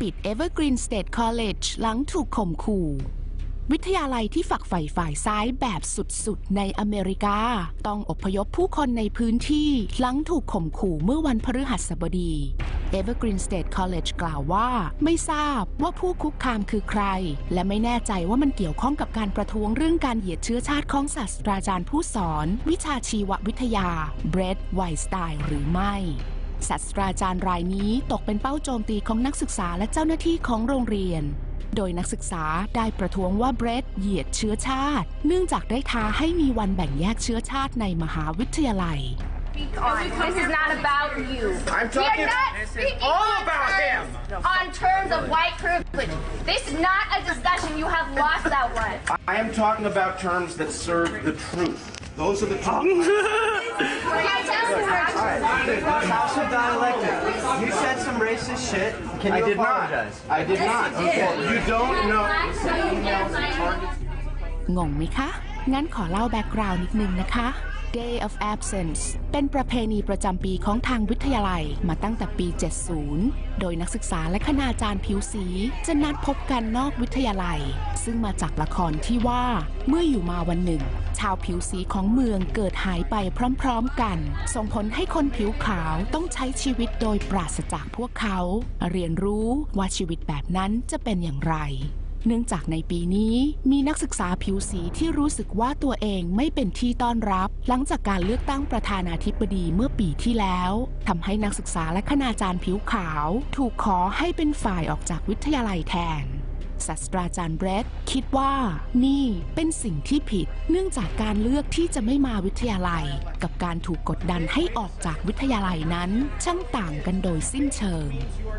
ปิด Evergreen State College หลังถูกข่มขู่ วิทยาลัยที่ฝักใฝ่ฝ่ายซ้ายแบบสุดๆ ในอเมริกา ต้องอพยพผู้คนในพื้นที่หลังถูกข่มขู่เมื่อวันพฤหัสบดี Evergreen State College กล่าวว่า ไม่ทราบว่าผู้คุกคามคือใคร และไม่แน่ใจว่ามันเกี่ยวข้องกับการประท้วงเรื่องการเหยียดเชื้อชาติของศาสตราจารย์ผู้สอน วิชาชีววิทยาเบรดไวสไตน์หรือไม่ ศาสตราจารย์รายนี้ตกเป็นเป้าโจมตีของนักศึกษาและเจ้าหน้าที่ของโรงเรียน โดยนักศึกษาได้ประท้วงว่าเบรดเหยียดเชื้อชาติ เนื่องจากได้ท้าให้มีวันแบ่งแยกเชื้อชาติในมหาวิทยาลัย speak on. This is not about you. I'm we talking- are not This is speaking all on about terms- him. On terms of white privilege. This is not a discussion. You have lost that one. I am talking about terms that serve the truth. Those are the terms. Can't tell me where- House of dialectic. You said some racist shit. Can I you did not. apologize? I did not. Okay. You don't know. งงไหมคะ งั้นขอเล่าแบ็กกราวน์นิดนึงนะคะ Day of Absence เป็นประเพณีประจำปีของทางวิทยาลัยมาตั้งแต่ปี 70 โดยนักศึกษาและคณาจารย์ผิวสี จะนัดพบกันนอกวิทยาลัย ซึ่งมาจากละครที่ว่า เมื่ออยู่มาวันหนึ่ง ชาวผิวสีของเมืองเกิดหายไปพร้อมๆกัน ส่งผลให้คนผิวขาวต้องใช้ชีวิตโดยปราศจากพวกเขา เรียนรู้ว่าชีวิตแบบนั้นจะเป็นอย่างไร เนื่องจากในปีนี้มีนักศึกษาผิวสีที่รู้สึกว่าตัวเองไม่เป็นที่ต้อนรับ หลังจากการเลือกตั้งประธานาธิบดีเมื่อปีที่แล้วทำให้นักศึกษาและคณาจารย์ผิวขาว ถูกขอให้เป็นฝ่ายออกจากวิทยาลัยแทน ศาสตราจารย์เบรดคิดว่านี่เป็นสิ่งที่ผิด เนื่องจากการเลือกที่จะไม่มาวิทยาลัย กับการถูกกดดันให้ออกจากวิทยาลัยนั้น ช่างต่างกันโดยสิ้นเชิง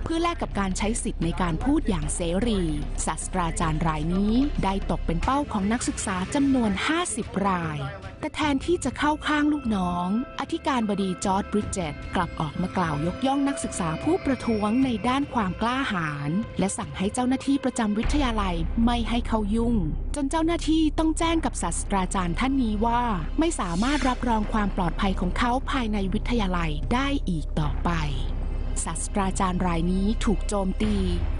เพื่อแลกกับการใช้สิทธิ์ในการพูดอย่างเสรีศาสตราจารย์รายนี้ได้ตกเป็นเป้าของนักศึกษาจำนวน 50 ราย แต่แทนที่จะเข้าข้างลูกน้อง อธิการบดีจอร์ดบริดเจตกลับออกมากล่าวยกย่องนักศึกษาผู้ประท้วงในด้านความกล้าหาญและสั่งให้เจ้าหน้าที่ประจำวิทยาลัยไม่ให้เขายุ่ง จนเจ้าหน้าที่ต้องแจ้งกับศาสตราจารย์ท่านนี้ว่า ไม่สามารถรับรองความปลอดภัยของเขาภายในวิทยาลัยได้อีกต่อไปศาสตราจารย์รายนี้ถูกโจมตี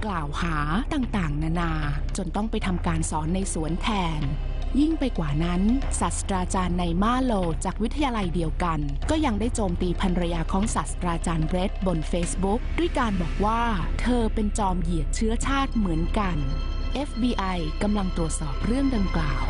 กล่าวหาต่างๆ นานา จนต้องไปทำการสอนในสวนแทน ยิ่งไปกว่านั้นศาสตราจารย์ในมาโลจากวิทยาลัยเดียวกัน ก็ยังได้โจมตีภรรยาของศาสตราจารย์เบรดบน Facebook ด้วยการบอกว่า เธอเป็นจอมเหยียดเชื้อชาติเหมือนกัน FBI กำลังตรวจสอบเรื่องดังกล่าว